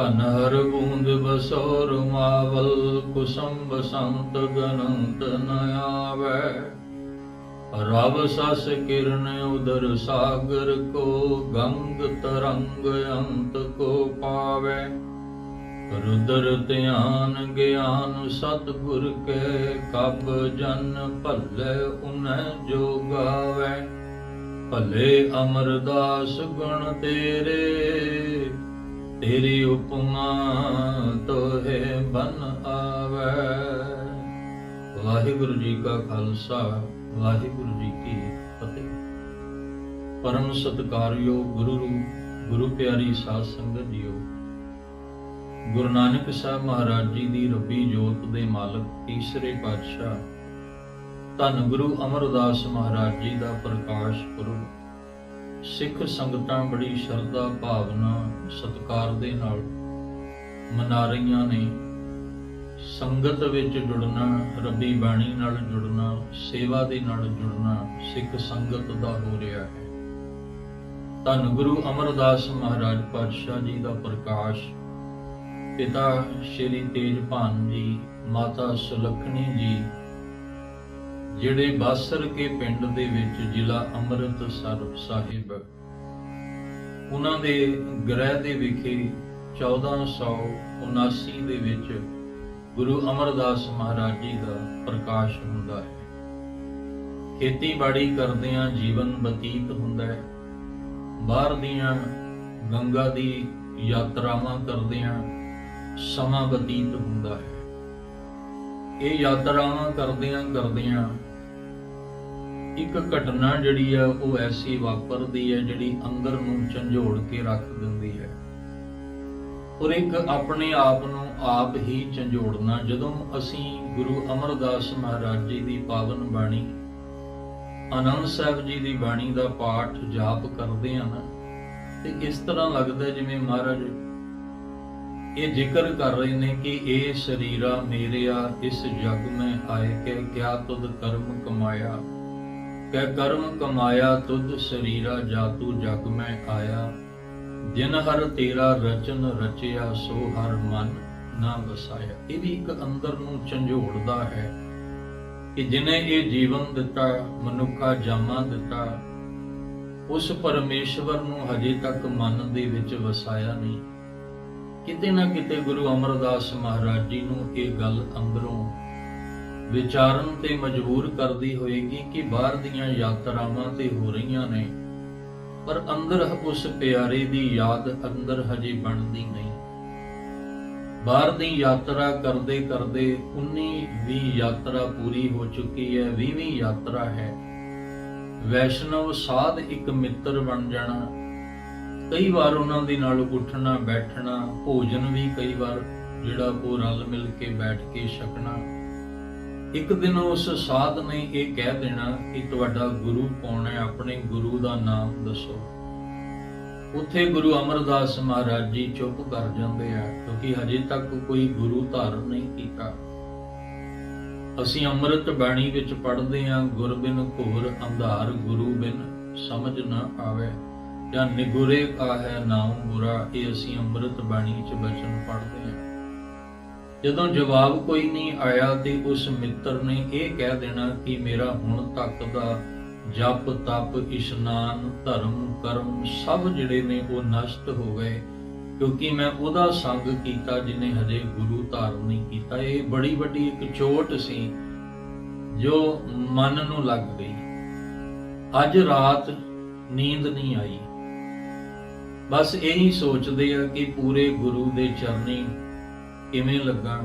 ਕਨ ਬੂੰਦ ਬਸੋਰ ਮਾਵਲ, ਕੁਸਮ ਬਸੰਤ ਗਨੰਤ ਨ ਆਵੈ। ਰਬ ਸਸ ਕਿਰਨ ਉਦਰ ਸਾਗਰ ਕੋ, ਗੰਗ ਤਰੰਗ ਅੰਤ ਕੋ ਪਾਵੈ। ਰੁਦਰ ਧਿਆਨ ਗਿਆਨ ਸਤਿਗੁਰ ਕੇ, ਕਬ ਜਨ ਭੱਲੇ ਉਨੈ ਜੋ ਭਲੇ ਅਮਰਦਾਸ ਗੁਣ ਤੇਰੇ ਤੇਰੀ ਉਪਮਾ ਤੋਹੇ ਬਨ ਆਵੈ। ਵਾਹਿਗੁਰੂ ਜੀ ਕਾ ਖਾਲਸਾ, ਵਾਹਿਗੁਰੂ ਜੀ ਕੀ ਫਤਿਹ। ਪਰਮ ਸਤਿਕਾਰਯੋਗ ਗੁਰੂ ਰੂ- ਗੁਰੂ ਪਿਆਰੀ ਸਾਧ ਸੰਗਤ ਜੀਓ। ਗੁਰੂ ਨਾਨਕ ਸਾਹਿਬ ਮਹਾਰਾਜ ਜੀ ਦੀ ਰੱਬੀ ਜੋਤ ਦੇ ਮਾਲਕ ਤੀਸਰੇ ਪਾਤਸ਼ਾਹ। ਧੰਨ ਗੁਰੂ ਅਮਰਦਾਸ ਮਹਾਰਾਜ ਜੀ ਦਾ ਪ੍ਰਕਾਸ਼ ਪੁਰਬ। ਸਿੱਖ ਸੰਗਤਾਂ ਬੜੀ ਸ਼ਰਧਾ, ਭਾਵਨਾ, ਸਤਿਕਾਰ ਦੇ ਨਾਲ ਮਨਾ ਰਹੀਆਂ ਨੇ ਸੰਗਤ ਵਿੱਚ ਜੁੜਨਾ, ਰੱਬੀ ਬਾਣੀ ਨਾਲ ਜੁੜਨਾ, ਸੇਵਾ ਦੇ ਨਾਲ ਜੁੜਨਾ ਸਿੱਖ ਸੰਗਤ ਦਾ ਹੋ ਰਿਹਾ ਹੈ। ਧੰਨ ਗੁਰੂ ਅਮਰਦਾਸ ਮਹਾਰਾਜ ਪਾਤਸ਼ਾਹ ਜੀ ਦਾ ਪ੍ਰਕਾਸ਼। ਪਿਤਾ ਸ਼੍ਰੀ ਤੇਜਭਾਨ ਜੀ, ਮਾਤਾ ਸੁਲੱਖਣੀ ਜੀ ਜਿਹੜੇ ਬਾਸਰ ਕੇ ਪਿੰਡ ਦੇ ਵਿੱਚ ਜ਼ਿਲ੍ਹਾ ਅੰਮ੍ਰਿਤਸਰ ਸਾਹਿਬ। ਉਹਨਾਂ ਦੇ ਗ੍ਰਹਿ ਦੇ ਵਿਖੇ 1479 ਦੇ ਵਿੱਚ ਗੁਰੂ ਅਮਰਦਾਸ ਮਹਾਰਾਜ ਜੀ ਦਾ ਪ੍ਰਕਾਸ਼ ਹੁੰਦਾ ਹੈ। ਖੇਤੀਬਾੜੀ ਕਰਦਿਆਂ ਜੀਵਨ ਬਤੀਤ ਹੁੰਦਾ ਹੈ। ਬਾਹਰ ਦੀਆਂ ਗੰਗਾ ਦੀ ਯਾਤਰਾਵਾਂ ਕਰਦਿਆਂ ਸਮਾਂ ਬਤੀਤ ਹੁੰਦਾ ਹੈ। ਇਹ ਯਾਤਰਾਵਾਂ ਕਰਦਿਆਂ ਕਰਦਿਆਂ ਇੱਕ ਘਟਨਾ ਜਿਹੜੀ ਆ, ਉਹ ਐਸੀ ਵਾਪਰਦੀ ਹੈ ਜਿਹੜੀ ਅੰਦਰ ਨੂੰ ਝੰਜੋੜ ਕੇ ਰੱਖ ਦਿੰਦੀ ਹੈ। ਔਰ ਇੱਕ ਆਪਣੇ ਆਪ ਨੂੰ ਆਪ ਹੀ ਝੰਜੋੜਨਾ, ਜਦੋਂ ਅਸੀਂ ਗੁਰੂ ਅਮਰਦਾਸ ਮਹਾਰਾਜ ਜੀ ਦੀ ਪਾਵਨ ਬਾਣੀ, ਆਨੰਦ ਸਾਹਿਬ ਜੀ ਦੀ ਬਾਣੀ ਦਾ ਪਾਠ ਜਾਪ ਕਰਦੇ ਹਾਂ ਨਾ, ਤੇ ਇਸ ਤਰ੍ਹਾਂ ਲੱਗਦਾ ਜਿਵੇਂ ਮਹਾਰਾਜ ਇਹ ਜ਼ਿਕਰ ਕਰ ਰਹੇ ਨੇ ਕਿ ਇਹ ਸਰੀਰਾ ਮੇਰਿਆ ਇਸ ਜਗ ਮੈਂ ਆਏ ਕੇ ਕਿਆ ਤੁਧ ਕਰਮ ਕਮਾਇਆ? ਕਹਿ ਕਰਮ ਕਮਾਇਆ ਤੁਧ ਸਰੀਰਾ ਜਾਤੂ ਜਗ ਮੈਂ ਆਇਆ। ਜਿਨ ਹਰ ਤੇਰਾ ਰਚਨ ਰਚਿਆ, ਸੋ ਹਰ ਮਨ ਨਾ ਵਸਾਇਆ। ਇਹ ਵੀ ਇੱਕ ਅੰਦਰ ਨੂੰ ਝੰਜੋੜਦਾ ਹੈ ਕਿ ਜਿਨੇ ਇਹ ਜੀਵਨ ਦਿੱਤਾ, ਮਨੁੱਖਾ ਜਾਮਾ ਦਿੱਤਾ, ਉਸ ਪਰਮੇਸ਼ਵਰ ਨੂੰ ਹਜੇ ਤੱਕ ਮਨ ਦੇ ਵਿੱਚ ਵਸਾਇਆ ਨਹੀਂ। ਕਿਤੇ ਨਾ ਕਿਤੇ ਗੁਰੂ ਅਮਰਦਾਸ ਮਹਾਰਾਜ ਜੀ ਨੂੰ ਇਹ ਗੱਲ ਅੰਦਰੋਂ ਵਿਚਾਰਨ ਤੇ ਮਜਬੂਰ ਕਰਦੀ ਹੋਏਗੀ ਕਿ ਬਾਹਰ ਦੀਆਂ ਯਾਤਰਾਵਾਂ ਤੇ ਹੋ ਰਹੀਆਂ ਨੇ, ਪਰ ਅੰਦਰ ਉਸ ਪਿਆਰੇ ਦੀ ਯਾਦ ਅੰਦਰ ਹਜੇ ਬਣਦੀ ਨਹੀਂ। ਬਾਹਰ ਦੀ ਯਾਤਰਾ ਕਰਦੇ ਕਰਦੇ 19 20 ਯਾਤਰਾ ਪੂਰੀ ਹੋ ਚੁੱਕੀ ਹੈ 20ਵੀਂ ਯਾਤਰਾ ਹੈ। ਵੈਸ਼ਨਵ ਸਾਧ ਇੱਕ ਮਿੱਤਰ ਬਣ ਜਾਣਾ ਕਈ ਵਾਰ ਉਹਨਾਂ ਦੇ ਨਾਲ ਉੱਠਣਾ, ਬੈਠਣਾ, ਭੋਜਨ ਵੀ ਕਈ ਵਾਰ ਜਿਹੜਾ ਉਹ ਰਲ ਮਿਲ ਕੇ ਬੈਠ ਕੇ ਛਕਣਾ। ਇੱਕ ਦਿਨ ਉਸ ਸਾਧ ਨੇ ਇਹ ਕਹਿ ਦੇਣਾ ਕਿ ਤੁਹਾਡਾ ਗੁਰੂ ਕੌਣ ਹੈ? ਆਪਣੇ ਗੁਰੂ ਦਾ ਨਾਮ ਦੱਸੋ। ਉੱਥੇ ਗੁਰੂ ਅਮਰਦਾਸ ਮਹਾਰਾਜ ਜੀ ਚੁੱਪ ਕਰ ਜਾਂਦੇ ਆ, ਕਿਉਂਕਿ ਹਜੇ ਤੱਕ ਕੋਈ ਗੁਰੂ ਧਾਰਨ ਨਹੀਂ ਕੀਤਾ। ਅਸੀਂ ਅੰਮ੍ਰਿਤ ਬਾਣੀ ਵਿੱਚ ਪੜ੍ਹਦੇ ਹਾਂ ਗੁਰ ਬਿਨ ਘੋਰ ਅੰਧਾਰ ਗੁਰੂ ਬਿਨ ਸਮਝ ਨਾ ਆਵੇ। ਜਾਂ ਨਿਗੁਰੇ ਕਾ ਹੈ ਨਾਮ ਬੁਰਾ ਇਹ ਅਸੀਂ ਅੰਮ੍ਰਿਤ ਬਾਣੀ ਚ ਬਚਨ ਪੜ੍ਹਦੇ ਹਾਂ। ਜਦੋਂ ਜਵਾਬ ਕੋਈ ਨਹੀਂ ਆਇਆ ਤੇ ਉਸ ਮਿੱਤਰ ਨੇ ਇਹ ਕਹਿ ਦੇਣਾ ਕਿ ਮੇਰਾ ਹੁਣ ਤੱਕ ਦਾ ਜਪ, ਤਪ, ਇਸ਼ਨਾਨ, ਧਰਮ, ਕਰਮ ਸਭ ਜਿਹੜੇ ਨੇ ਉਹ ਨਸ਼ਟ ਹੋ ਗਏ, ਕਿਉਂਕਿ ਮੈਂ ਉਹਦਾ ਸੰਗ ਕੀਤਾ ਜਿਨੇ ਹਜੇ ਗੁਰੂ ਧਾਰਨ ਨਹੀਂ ਕੀਤਾ। ਇਹ ਬੜੀ ਵੱਡੀ ਇੱਕ ਚੋਟ ਸੀ ਜੋ ਮਨ ਨੂੰ ਲੱਗ ਗਈ। ਅੱਜ ਰਾਤ ਨੀਂਦ ਨਹੀਂ ਆਈ। ਬਸ ਇਹੀ ਸੋਚਦੇ ਆ ਕਿ ਪੂਰੇ ਗੁਰੂ ਦੇ ਚਰਨੀ ਕਿਵੇਂ ਲੱਗਣ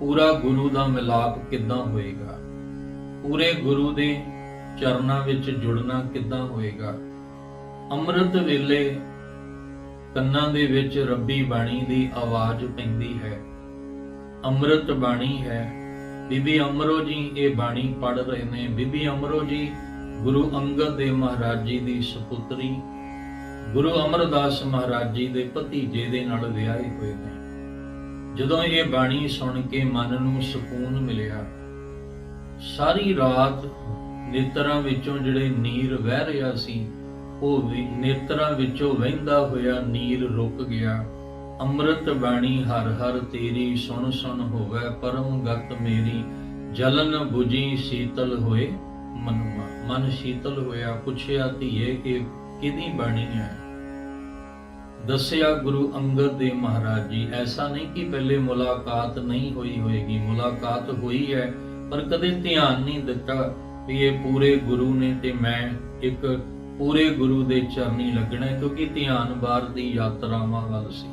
ਪੂਰਾ ਗੁਰੂ ਦਾ ਮਿਲਾਪ ਕਿੱਦਾਂ ਹੋਏਗਾ? ਪੂਰੇ ਗੁਰੂ ਦੇ ਚਰਨਾਂ ਵਿੱਚ ਜੁੜਨਾ ਕਿੱਦਾਂ ਹੋਏਗਾ? ਅੰਮ੍ਰਿਤ ਵੇਲੇ ਕੰਨਾਂ ਦੇ ਵਿੱਚ ਰੱਬੀ ਬਾਣੀ ਦੀ ਆਵਾਜ਼ ਪੈਂਦੀ ਹੈ। ਅੰਮ੍ਰਿਤ ਬਾਣੀ ਹੈ। ਬੀਬੀ ਅਮਰੋ ਜੀ ਇਹ ਬਾਣੀ ਪੜ ਰਹੇ ਨੇ। ਬੀਬੀ ਅਮਰੋ ਜੀ ਗੁਰੂ ਅੰਗਦ ਦੇਵ ਮਹਾਰਾਜ ਜੀ ਦੀ ਸੁਪੁੱਤਰੀ ਗੁਰੂ ਅਮਰਦਾਸ ਮਹਾਰਾਜ ਜੀ ਦੇ ਭਤੀਜੇ ਦੇ ਨਾਲ ਵਿਆਹੇ ਹੋਏ ਨੇ ਜਦੋਂ ਇਹ ਬਾਣੀ ਸੁਣ ਕੇ ਮਨ ਨੂੰ ਸਕੂਨ ਮਿਲਿਆ, ਸਾਰੀ ਰਾਤ ਨੇਤਰਾਂ ਵਿੱਚੋਂ ਜਿਹੜੇ ਨੀਰ ਵਹਿ ਰਿਹਾ ਸੀ, ਉਹ ਨੇਤਰਾਂ ਵਿੱਚੋਂ ਵਹਿੰਦਾ ਹੋਇਆ ਨੀਰ ਰੁਕ ਗਿਆ। ਅੰਮ੍ਰਿਤ ਬਾਣੀ ਹਰ ਹਰ ਤੇਰੀ ਸੁਣ ਸੁਣ ਹੋਵੇ, ਪਰਮ ਗਤ ਮੇਰੀ, ਜਲਨ 부ਜੀ ਸੀਤਲ ਹੋਏ ਮਨ ਮਨ ਸ਼ੀਤਲ ਹੋਇਆ, ਪੁੱਛਿਆ ਧੀਏ ਕਿ ਕਿਹਦੀ ਬਾਣੀ ਹੈ? ਦੱਸਿਆ ਗੁਰੂ ਅੰਗਦ ਦੇਵ ਮਹਾਰਾਜ ਜੀ, ਐਸਾ ਨਹੀਂ ਕਿ ਪਹਿਲੇ ਮੁਲਾਕਾਤ ਨਹੀਂ ਹੋਈ ਹੋਏਗੀ, ਮੁਲਾਕਾਤ ਹੋਈ ਹੈ, ਪਰ ਕਦੇ ਧਿਆਨ ਨਹੀਂ ਦਿੱਤਾ ਵੀ ਇਹ ਪੂਰੇ ਗੁਰੂ ਨੇ ਤੇ ਮੈਂ ਇੱਕ ਪੂਰੇ ਗੁਰੂ ਦੇ ਚਰਨੀ ਲੱਗਣਾ ਕਿਉਂਕਿ ਧਿਆਨ ਬਾਹਰ ਦੀ ਯਾਤਰਾਵਾਂ ਵੱਲ ਸੀ।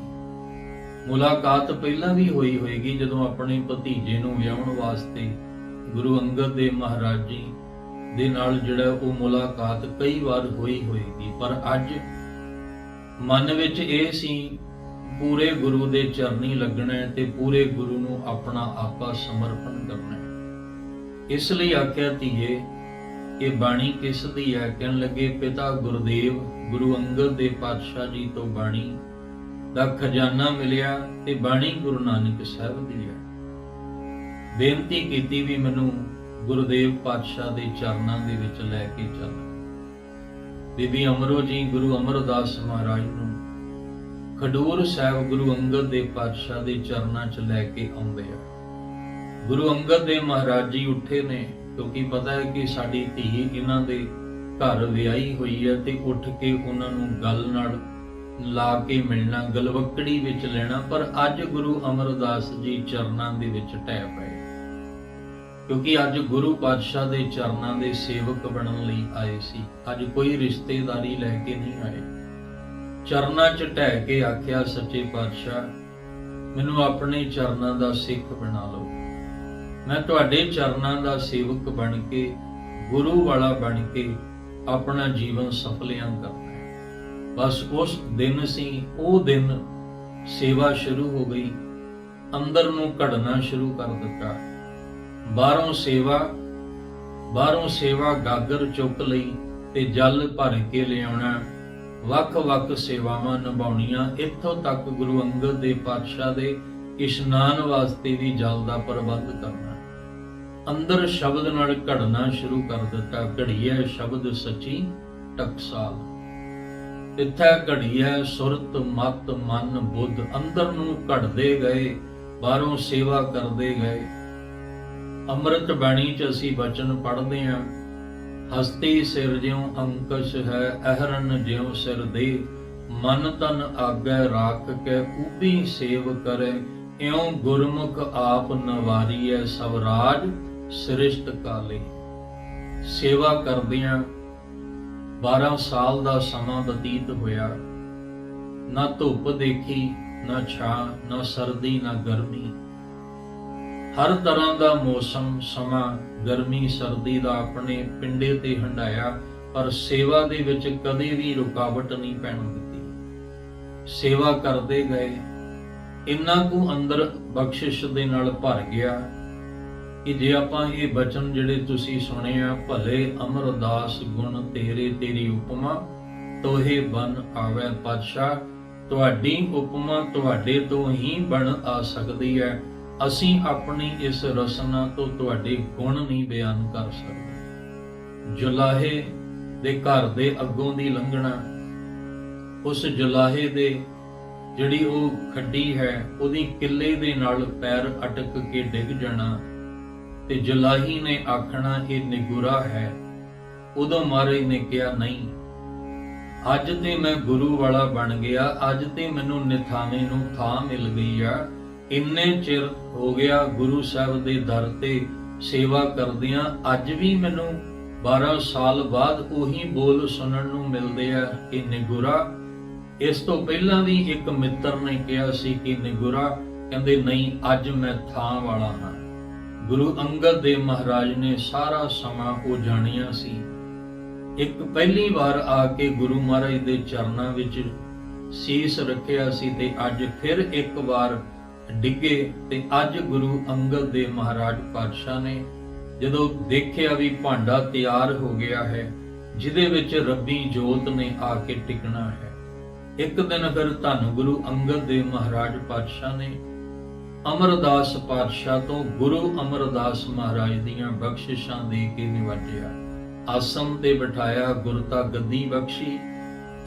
ਮੁਲਾਕਾਤ ਪਹਿਲਾਂ ਵੀ ਹੋਈ ਹੋਏਗੀ, ਜਦੋਂ ਆਪਣੇ ਭਤੀਜੇ ਨੂੰ ਵਿਆਹਣ ਵਾਸਤੇ ਗੁਰੂ ਅੰਗਦ ਦੇਵ ਮਹਾਰਾਜ ਜੀ ਦੇ ਨਾਲ ਜਿਹੜਾ ਉਹ ਮੁਲਾਕਾਤ ਕਈ ਵਾਰ ਹੋਈ ਹੋਏਗੀ, ਪਰ ਅੱਜ ਮਨ ਵਿੱਚ ਇਹ ਸੀ, ਪੂਰੇ ਗੁਰੂ ਦੇ ਚਰਨੀ ਲੱਗਣਾ ਹੈ ਤੇ ਪੂਰੇ ਗੁਰੂ ਨੂੰ ਆਪਣਾ ਆਪਾ ਸਮਰਪਣ ਕਰਨਾ ਇਸ ਲਈ ਆਖਿਆ ਧੀਏ, ਇਹ ਬਾਣੀ ਕਿਸ ਦੀ ਹੈ? ਕਹਿਣ ਲੱਗੇ, ਪਿਤਾ ਗੁਰਦੇਵ, ਗੁਰੂ ਅੰਗਦ ਦੇ ਪਾਤਸ਼ਾਹ ਜੀ ਤੋਂ ਬਾਣੀ ਦਾ ਖਜ਼ਾਨਾ ਮਿਲਿਆ ਤੇ ਬਾਣੀ ਗੁਰੂ ਨਾਨਕ ਸਾਹਿਬ ਦੀ ਹੈ। ਬੇਨਤੀ ਕੀਤੀ ਵੀ ਮੈਨੂੰ ਗੁਰਦੇਵ ਪਾਤਸ਼ਾਹ ਦੇ ਚਰਨਾਂ ਦੇ ਵਿੱਚ ਲੈ ਕੇ ਚੱਲ। ਬੀਬੀ ਅਮਰੋ ਜੀ, ਗੁਰੂ ਅਮਰਦਾਸ ਮਹਾਰਾਜ ਨੂੰ। ਖਡੂਰ ਸਾਹਿਬ ਗੁਰੂ ਅੰਗਦ ਦੇ ਪਾਤਸ਼ਾਹ ਦੇ ਚਰਨਾਂ 'ਚ ਲੈ ਕੇ ਆਉਂਦੇ ਆ। ਗੁਰੂ ਅੰਗਦ ਦੇ ਮਹਾਰਾਜ ਜੀ ਉੱਠੇ ਨੇ, ਕਿਉਂਕਿ ਪਤਾ ਹੈ ਕਿ ਸਾਡੀ ਧੀ ਇਹਨਾਂ ਦੇ ਘਰ ਵਿਆਹੀ ਹੋਈ ਹੈ ਤੇ ਉੱਠ ਕੇ ਉਹਨਾਂ ਨੂੰ ਗੱਲ ਨਾਲ ਲਾ ਕੇ ਮਿਲਣਾ, ਗਲਵਕੜੀ ਵਿੱਚ ਲੈਣਾ, ਪਰ ਅੱਜ ਗੁਰੂ ਅਮਰਦਾਸ ਜੀ ਚਰਨਾਂ ਦੇ ਵਿੱਚ ਟਹਿ ਪਏ। ਕਿਉਂਕਿ ਅੱਜ ਗੁਰੂ ਪਾਤਸ਼ਾਹ ਦੇ ਚਰਨਾਂ ਦੇ ਸੇਵਕ ਬਣਨ ਲਈ ਆਏ ਸੀ। ਅੱਜ ਕੋਈ ਰਿਸ਼ਤੇਦਾਰੀ ਲੈ ਕੇ ਨਹੀਂ ਆਏ। ਚਰਨਾਂ 'ਚ ਢਹਿ ਕੇ ਆਖਿਆ, ਸੱਚੇ ਪਾਤਸ਼ਾਹ, ਮੈਨੂੰ ਆਪਣੇ ਚਰਨਾਂ ਦਾ ਸਿੱਖ ਬਣਾ ਲਓ। ਮੈਂ ਤੁਹਾਡੇ ਚਰਨਾਂ ਦਾ ਸੇਵਕ ਬਣ ਕੇ, ਗੁਰੂ ਵਾਲਾ ਬਣ ਕੇ ਆਪਣਾ ਜੀਵਨ ਸਫਲਿਆਂ ਕਰਨਾ ਹੈ। ਬਸ ਉਸ ਦਿਨ ਸੀ, ਉਹ ਦਿਨ ਸੇਵਾ ਸ਼ੁਰੂ ਹੋ ਗਈ। ਅੰਦਰ ਨੂੰ ਘੜਨਾ ਸ਼ੁਰੂ ਕਰ ਦਿੱਤਾ। ਬਾਹਰੋਂ ਸੇਵਾ ਬਾਹਰੋਂ ਸੇਵਾ ਗਾਗਰ ਚੁੱਕ ਲਈ ਤੇ ਜਲ ਭਰ ਕੇ ਲਿਆਉਣਾ। ਵੱਖ-ਵੱਖ ਸੇਵਾਵਾਂ ਨਿਭਾਉਣੀਆਂ। ਇੱਥੋਂ ਤੱਕ ਗੁਰੂ ਅੰਗਦ ਦੇ ਪਾਤਸ਼ਾਹ ਦੇ ਇਸ਼ਨਾਨ ਵਾਸਤੇ ਵੀ ਜਲ ਦਾ ਪ੍ਰਬੰਧ ਕਰਨਾ। ਅੰਦਰ ਸ਼ਬਦ ਨਾਲ ਘੜਨਾ ਸ਼ੁਰੂ ਕਰ ਦਿੱਤਾ। ਘੜੀਐ ਸ਼ਬਦ ਸੱਚੀ ਟਕਸਾਲ। ਇੱਥੇ ਘੜੀਐ ਸੁਰਤ ਮਤ ਮਨ ਬੁੱਧ। ਅੰਦਰ ਨੂੰ ਘੜਦੇ ਗਏ, ਬਾਹਰੋਂ ਸੇਵਾ ਕਰਦੇ ਗਏ। ਅੰਮ੍ਰਿਤ ਬਾਣੀ ਚ ਅਸੀਂ ਬਚਨ ਪੜ੍ਹਦੇ ਹਾਂ। ਹਸਤੀ ਸਿਰ ਜਿਉ ਅੰਕਸ਼ ਹੈ, ਅਹਰਨ ਜਿਉ ਸਿਰ ਦੇ। ਮਨ ਤਨ ਆਗੈ ਰਾਖ ਕੇ ਉਪੀ ਸੇਵ ਕਰੇ। ਇਉ ਗੁਰਮੁਖ ਆਪ ਨਵਾਰੀਐ ਸਵਰਾਜ ਸ੍ਰਿਸ਼ਟ ਕਾਲੇ। ਸੇਵਾ ਕਰਦਿਆਂ 12 ਸਾਲ ਦਾ ਸਮਾਂ ਬਤੀਤ ਹੋਇਆ। ਨਾ ਧੁੱਪ ਦੇਖੀ, ਨਾ ਛਾਂ, ਨਾ ਸਰਦੀ, ਨਾ ਗਰਮੀ। ਹਰ ਤਰ੍ਹਾਂ ਦਾ ਮੌਸਮ, ਸਮਾਂ, ਗਰਮੀ, ਸਰਦੀ ਦਾ ਆਪਣੇ ਪਿੰਡੇ ਤੇ ਹੰਡਾਇਆ ਪਰ ਸੇਵਾ ਦੇ ਵਿੱਚ ਕਦੇ ਵੀ ਰੁਕਾਵਟ ਨਹੀਂ ਪੈਣ ਦਿੱਤੀ। ਸੇਵਾ ਕਰਦੇ ਗਏ, ਇੰਨਾ ਕੁ ਅੰਦਰ ਬਖਸ਼ਿਸ਼ ਦੇ ਨਾਲ ਭਰ ਗਿਆ ਕਿ ਜੇ ਆਪਾਂ ਇਹ ਬਚਨ ਜਿਹੜੇ ਤੁਸੀਂ ਸੁਣੇ ਆ, ਭਲੇ ਅਮਰਦਾਸ ਗੁਣ ਤੇਰੇ ਤੇਰੀ ਉਪਮਾ, ਤੋਹੇ ਬਨ ਆਵੇ ਪਾਤਸ਼ਾਹ, ਤੁਹਾਡੀ ਉਪਮਾ ਤੁਹਾਡੇ ਤੋਂ ਹੀ ਬਣ ਆ ਸਕਦੀ ਹੈ। ਅਸੀਂ ਆਪਣੀ ਇਸ ਰਸਨਾ ਤੋਂ ਤੁਹਾਡੇ ਗੁਣ ਨਹੀਂ ਬਿਆਨ ਕਰ ਸਕਦੇ। ਜੁਲਾਹੇ ਦੇ ਘਰ ਦੇ ਅੱਗੋਂ ਦੀ ਲੰਘਣਾ, ਉਸ ਜੁਲਾਹੇ ਦੇ ਜਿਹੜੀ ਉਹ ਖੱਡੀ ਹੈ, ਉਹਦੀ ਕਿੱਲੇ ਦੇ ਨਾਲ ਪੈਰ ਅਟਕ ਕੇ ਡਿੱਗ ਜਾਣਾ ਤੇ ਜੁਲਾਹੀ ਨੇ ਆਖਣਾ, ਇਹ ਨਿਗੁਰਾ ਹੈ। ਉਦੋਂ ਮਾਰੇ ਨੇ ਕਿਹਾ, ਨਹੀਂ, ਅੱਜ ਤੇ ਮੈਂ ਗੁਰੂ ਵਾਲਾ ਬਣ ਗਿਆ, ਅੱਜ ਤੇ ਮੈਨੂੰ ਨਿਥਾਵੇਂ ਨੂੰ ਥਾਂ ਮਿਲ ਗਈ ਆ। ਇੰਨੇ ਚਿਰ ਹੋ ਗਿਆ ਗੁਰੂ ਸਾਹਿਬ ਦੇ ਦਰ ਤੇ ਸੇਵਾ ਕਰਦਿਆਂ, ਅੱਜ ਵੀ ਮੈਨੂੰ 12 ਸਾਲ ਬਾਅਦ ਉਹੀ ਬੋਲ ਸੁਣਨ ਨੂੰ ਮਿਲਦੇ ਆ ਕਿ ਨਿਗੁਰਾ, ਇਸ ਤੋਂ ਪਹਿਲਾਂ ਵੀ ਇੱਕ ਮਿੱਤਰ ਨੇ ਕਿਹਾ ਸੀ ਕਿ ਨਿਗੁਰਾ ਕਹਿੰਦੇ, ਨਹੀਂ, ਅੱਜ ਮੈਂ ਥਾਂ ਵਾਲਾ ਹਾਂ। ਗੁਰੂ ਅੰਗਦ ਦੇਵ ਮਹਾਰਾਜ ਨੇ ਸਾਰਾ ਸਮਾਂ ਉਹ ਜਾਣਿਆ ਸੀ। ਇੱਕ ਪਹਿਲੀ ਵਾਰ ਆ ਕੇ ਗੁਰੂ ਮਹਾਰਾਜ ਦੇ ਚਰਨਾਂ ਵਿੱਚ ਸੀਸ ਰੱਖਿਆ ਸੀ ਤੇ ਅੱਜ ਫਿਰ ਇੱਕ ਵਾਰ ਡਿੱਗੇ ਤੇ ਅੱਜ ਗੁਰੂ ਅੰਗਦ ਦੇ ਮਹਾਰਾਜ ਪਾਤਸ਼ਾਹ ਨੇ ਜਦੋਂ ਦੇਖਿਆ ਵੀ ਭਾਂਡਾ ਤਿਆਰ ਹੋ ਗਿਆ ਹੈ, ਜਿਹਦੇ ਵਿੱਚ ਰੱਬੀ ਜੋਤ ਨੇ ਆ ਕੇ ਟਿਕਣਾ ਹੈ, ਇੱਕ ਦਿਨ ਫਿਰ ਧੰਨ ਗੁਰੂ ਅੰਗਦ ਦੇ ਮਹਾਰਾਜ ਪਾਤਸ਼ਾਹ ਨੇ ਅਮਰਦਾਸ ਪਾਤਸ਼ਾਹ ਤੋਂ ਗੁਰੂ ਅਮਰਦਾਸ ਮਹਾਰਾਜ ਦੀਆਂ ਬਖਸ਼ਿਸ਼ਾਂ ਦੇ ਕੇ ਨਿਵਾਜਿਆ। ਆਸਮ ਤੇ ਬਿਠਾਇਆ ਗੁਰਤਾ ਗੱਦੀ ਬਖਸ਼ੀ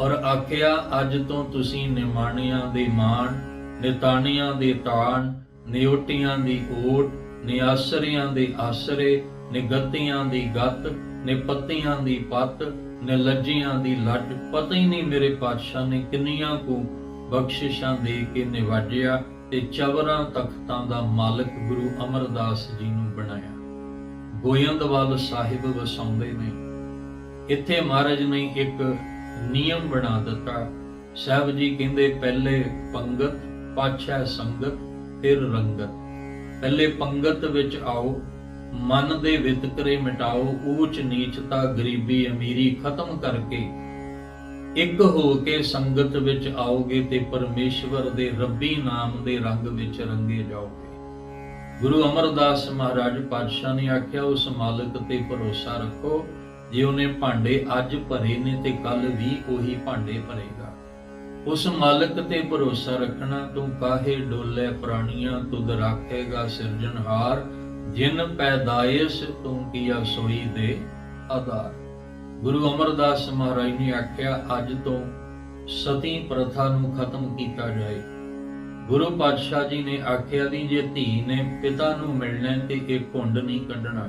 ਔਰ ਆਖਿਆ, ਅੱਜ ਤੋਂ ਤੁਸੀਂ ਨਿਮਾਣਿਆਂ ਦੇ ਮਾਣ ਨਿਤਾਣੀਆਂ ਦੇ ਤਾਣ, ਨਿਉਟੀਆਂ ਦੀ ਓਟ ਨਿਆਸਰਿਆਂ ਦੇ ਆਸਰੇ, ਨਿਗਤੀਆਂ ਦੀ ਗੱਤ, ਨਿਪੱਤੀਆਂ ਦੀ ਪੱਤ, ਨਿਲੱਜੀਆਂ ਦੀ ਲੱਟ। ਪਤਾ ਹੀ ਨਹੀਂ ਮੇਰੇ ਪਾਤਸ਼ਾਹ ਨੇ ਕਿੰਨੀਆਂ ਕੁ ਬਖਸ਼ਿਸ਼ਾਂ ਦੇ ਕੇ ਨਿਵਾਜਿਆ ਤੇ ਚਵਰਾਂ ਤਖਤਾਂ ਦਾ ਮਾਲਕ ਗੁਰੂ ਅਮਰਦਾਸ ਜੀ ਨੂੰ ਬਣਾਇਆ। ਗੋਇੰਦਵਾਲ ਸਾਹਿਬ ਵਸਾਉਂਦੇ ਨੇ। ਇੱਥੇ ਮਹਾਰਾਜ ਨੇ ਇੱਕ ਨਿਯਮ ਬਣਾ ਦਿੱਤਾ। ਸਾਹਿਬ ਜੀ ਕਹਿੰਦੇ, ਪਹਿਲੇ ਪੰਗਤ ਪਾਛੈ ਸੰਗਤ ਫਿਰ ਰੰਗਤ। ਪਹਿਲੇ ਪੰਗਤ ਵਿੱਚ ਆਓ, ਮਨ ਦੇ ਵਿਤਕਰੇ ਮਿਟਾਓ, ਊਚ ਨੀਚਤਾ ਗਰੀਬੀ ਅਮੀਰੀ ਖਤਮ ਕਰਕੇ। ਇੱਕ ਹੋ ਕੇ ਸੰਗਤ ਵਿੱਚ ਆਓਗੇ ਤੇ ਪਰਮੇਸ਼ਵਰ ਦੇ ਰੱਬੀ ਨਾਮ ਦੇ ਰੰਗ ਵਿੱਚ ਰੰਗੇ ਜਾਓਗੇ। ਗੁਰੂ ਅਮਰਦਾਸ ਮਹਾਰਾਜ ਪਾਤਸ਼ਾਹ ਨੇ ਆਖਿਆ, ਉਸ ਮਾਲਕ ਤੇ ਭਰੋਸਾ ਰੱਖੋ, ਜੇ ਉਹਨੇ ਭਾਂਡੇ ਅੱਜ ਭਰੇ ਨੇ ਤੇ ਕੱਲ ਵੀ ਉਹੀ ਭਾਂਡੇ ਭਰੇਗਾ। ਉਸ ਮਾਲਕ ਤੇ ਭਰੋਸਾ ਰੱਖਣਾ, ਤੂੰ ਕਾਹੇ ਡੋਲੇ ਪ੍ਰਾਣੀਆਂ, ਤੁਧ ਰਾਖੇਗਾ ਸਿਰਜਣਹਾਰ ਜਿਨ ਪੈਦਾਇਸ਼ ਤੂੰ ਕੀਆ ਸੋਈ ਦੇ ਆਧਾਰ। ਗੁਰੂ ਅਮਰਦਾਸ ਮਹਾਰਾਜ ਨੇ ਆਖਿਆ, ਅੱਜ ਤੋਂ ਸਤੀ ਪ੍ਰਥਾ ਨੂੰ ਖਤਮ ਕੀਤਾ ਜਾਏ। ਗੁਰੂ ਪਾਤਸ਼ਾਹ ਜੀ ਨੇ ਆਖਿਆ ਵੀ ਜੇ ਧੀ ਨੇ ਪਿਤਾ ਨੂੰ ਮਿਲਣਾ ਤੇ ਇਹ ਘੁੰਡ ਨਹੀਂ ਕੱਢਣਾ।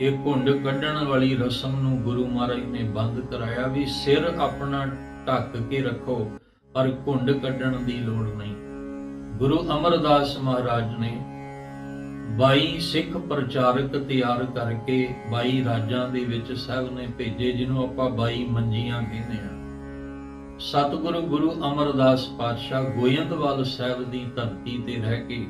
ਇਹ ਘੁੰਡ ਕੱਢਣ ਵਾਲੀ ਰਸਮ ਨੂੰ ਗੁਰੂ ਮਹਾਰਾਜ ਨੇ ਬੰਦ ਕਰਾਇਆ ਵੀ ਸਿਰ ਆਪਣਾ ਢੱਕ ਕੇ ਰੱਖੋ। ਪਰ ਘੁੰਡ ਕੱਢਣ ਦੀ ਲੋੜ ਨਹੀਂ। ਗੁਰੂ ਅਮਰਦਾਸ ਮਹਾਰਾਜ ਨੇ 22 ਸਿੱਖ ਪ੍ਰਚਾਰਕ ਤਿਆਰ ਕਰਕੇ 22 ਰਾਜਾਂ ਦੇ ਵਿੱਚ ਸਾਹਿਬ ਨੇ ਭੇਜੇ, ਜਿਹਨੂੰ ਆਪਾਂ 22 ਮੰਜੀਆਂ ਕਹਿੰਦੇ ਹਾਂ। ਸਤਿਗੁਰੂ ਗੁਰੂ ਅਮਰਦਾਸ ਪਾਤਸ਼ਾਹ ਗੋਇੰਦਵਾਲ ਸਾਹਿਬ ਦੀ ਧਰਤੀ ਤੇ ਰਹਿ ਕੇ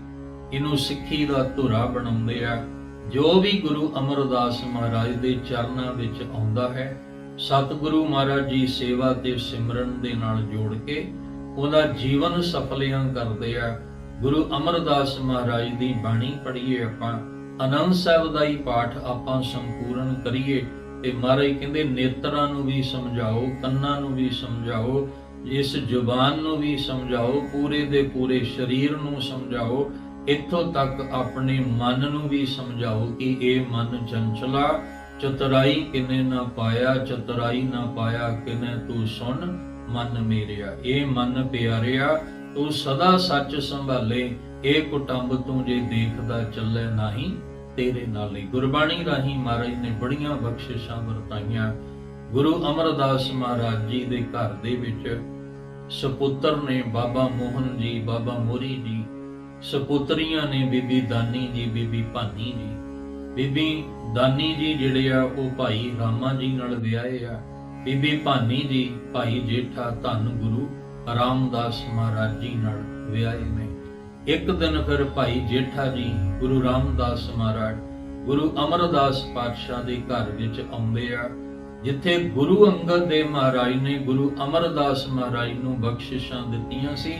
ਇਹਨੂੰ ਸਿੱਖੀ ਦਾ ਧੁਰਾ ਬਣਾਉਂਦੇ ਆ। ਜੋ ਵੀ ਗੁਰੂ ਅਮਰਦਾਸ ਮਹਾਰਾਜ ਦੇ ਚਰਨਾਂ ਵਿੱਚ ਆਉਂਦਾ ਹੈ ਸਤਿਗੁਰੂ ਮਹਾਰਾਜ ਜੀ ਸੇਵਾ ਤੇ ਸਿਮਰਨ ਦੇ ਨਾਲ ਜੋੜ ਕੇ ਉਹਦਾ ਜੀਵਨ ਸਫਲਿਆਂ ਕਰਦੇ ਆ। ਗੁਰੂ ਅਮਰਦਾਸ ਮਹਾਰਾਜ ਦੀ ਬਾਣੀ ਪੜ੍ਹੀਏ ਆਪਾਂ। ਆਨੰਦ ਸਾਹਿਬ ਦਾ ਹੀ ਪਾਠ ਆਪਾਂ ਸੰਪੂਰਨ ਕਰੀਏ ਤੇ ਮਹਾਰਾਜ ਕਹਿੰਦੇ, ਨੇਤਰਾਂ ਨੂੰ ਵੀ ਸਮਝਾਓ, ਕੰਨਾਂ ਨੂੰ ਵੀ ਸਮਝਾਓ, ਇਸ ਜ਼ੁਬਾਨ ਨੂੰ ਵੀ ਸਮਝਾਓ, ਪੂਰੇ ਦੇ ਪੂਰੇ ਸਰੀਰ ਨੂੰ ਸਮਝਾਓ, ਇੱਥੋਂ ਤੱਕ ਆਪਣੇ ਮਨ ਨੂੰ ਵੀ ਸਮਝਾਓ ਕਿ ਇਹ ਮਨ ਚੰਚਲਾ ਚਤੁਰਾਈ ਕਿਨੇ ਨਾ ਪਾਇਆ, ਚਤੁਰਾਈ ਨਾ ਪਾਇਆ ਕਿਨੇ ਤੂੰ ਸੁਣ ਮਨ ਮੇਰਿਆ। ਇਹ ਮਨ ਪਿਆਰਿਆ, ਤੂੰ ਸਦਾ ਸੱਚ ਸੰਭਾਲੇ, ਇਹ ਕੁਟੰਬ ਤੂੰ ਜੇ ਦੇਖਦਾ ਚੱਲੇ ਨਹੀਂ, ਤੇਰੇ ਨਾਲੇ ਗੁਰਬਾਣੀ ਰਾਹੀਂ ਮਹਾਰਾਜ ਨੇ ਬੜੀਆਂ ਬਖਸ਼ਿਸ਼ਾਂ ਵਰਤਾਈਆਂ। ਗੁਰੂ ਅਮਰਦਾਸ ਮਹਾਰਾਜ ਜੀ ਦੇ ਘਰ ਦੇ ਵਿੱਚ ਸੁਪੁੱਤਰ ਨੇ ਬਾਬਾ ਮੋਹਨ ਜੀ, ਬਾਬਾ ਮੋਰੀ ਜੀ, ਸੁਪੁੱਤਰੀਆਂ ਨੇ ਬੀਬੀ ਦਾਨੀ ਜੀ, ਬੀਬੀ ਭਾਨੀ ਜੀ ਬੀਬੀ ਦਾਨੀ ਜੀ ਜਿਹੜੇ ਆ, ਉਹ ਭਾਈ ਰਾਮਾ ਜੀ ਨਾਲ ਵਿਆਹੇ ਆ। ਬੀਬੀ ਭਾਨੀ ਜੀ, ਭਾਈ ਜੇਠਾ ਧੰਨ ਗੁਰੂ ਰਾਮਦਾਸ ਮਹਾਰਾਜ ਜੀ ਨਾਲ ਵਿਆਹੇ ਨੇ। ਇੱਕ ਦਿਨ ਫਿਰ ਭਾਈ ਜੇਠਾ ਜੀ, ਗੁਰੂ ਰਾਮਦਾਸ ਮਹਾਰਾਜ, ਗੁਰੂ ਅਮਰਦਾਸ ਪਾਤਸ਼ਾਹ ਦੇ ਘਰ ਵਿੱਚ ਆਉਂਦੇ ਆ, ਜਿੱਥੇ ਗੁਰੂ ਅੰਗਦ ਦੇਵ ਮਹਾਰਾਜ ਨੇ ਗੁਰੂ ਅਮਰਦਾਸ ਮਹਾਰਾਜ ਨੂੰ ਬਖਸ਼ਿਸ਼ਾਂ ਦਿੱਤੀਆਂ ਸੀ।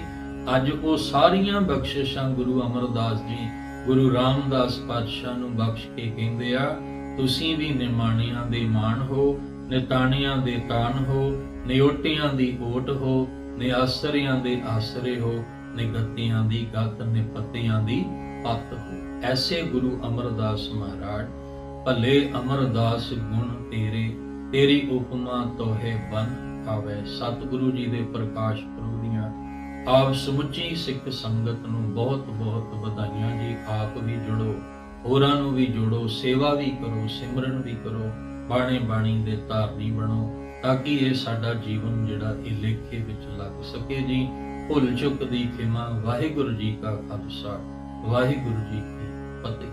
ਅੱਜ ਉਹ ਸਾਰੀਆਂ ਬਖਸ਼ਿਸ਼ਾਂ ਗੁਰੂ ਅਮਰਦਾਸ ਜੀ ਗੁਰੂ ਰਾਮਦਾਸ ਪਾਤਸ਼ਾਹ ਨੂੰ ਬਖਸ਼ ਕੇ ਕਹਿੰਦੇ ਆ, ਤੁਸੀਂ ਵੀ ਨਿਮਾਣਿਆਂ ਦੇ ਮਾਣ ਹੋ, ਨਿਤਾਣਿਆਂ ਦੇ ਤਾਣ ਹੋ ਨਿਓਟਿਆਂ ਦੀ ਓਟ ਹੋ, ਨਿਆਸਰਿਆਂ ਦੇ ਆਸਰੇ ਹੋ, ਨਿਗਤੀਆਂ ਦੀ ਗਤ, ਨਿਪੱਤਿਆਂ ਦੀ ਪੱਤ ਹੋ। ਐਸੇ ਗੁਰੂ ਅਮਰਦਾਸ ਮਹਾਰਾਜ, ਭਲੇ ਅਮਰਦਾਸ ਗੁਣ ਤੇਰੇ, ਤੇਰੀ ਉਪਮਾ ਤੋਹੇ ਬਨ ਆਵੇ। ਸਤਿਗੁਰੂ ਜੀ ਦੇ ਪ੍ਰਕਾਸ਼ ਪੁਰਬ ਦੀਆਂ ਆਪ ਸਮੁੱਚੀ ਸਿੱਖ ਸੰਗਤ ਨੂੰ ਬਹੁਤ ਬਹੁਤ ਵਧਾਈਆਂ ਜੀ। ਆਪ ਵੀ ਜੁੜੋ, ਹੋਰਾਂ ਨੂੰ ਵੀ ਜੋੜੋ, ਸੇਵਾ ਵੀ ਕਰੋ, ਸਿਮਰਨ ਵੀ ਕਰੋ, ਬਾਣੇ ਬਾਣੀ ਦੇ ਧਾਰਨੀ ਬਣੋ, ਤਾਂ ਕਿ ਇਹ ਸਾਡਾ ਜੀਵਨ ਜਿਹੜਾ ਇਹ ਲੇਖੇ ਵਿੱਚ ਲੱਗ ਸਕੇ ਜੀ। ਭੁੱਲ ਚੁੱਕ ਦੀ ਖਿਮਾ, ਵਾਹਿਗੁਰੂ ਜੀ ਕਾ ਖਾਲਸਾ, ਵਾਹਿਗੁਰੂ ਜੀ ਕੀ ਫਤਿਹ।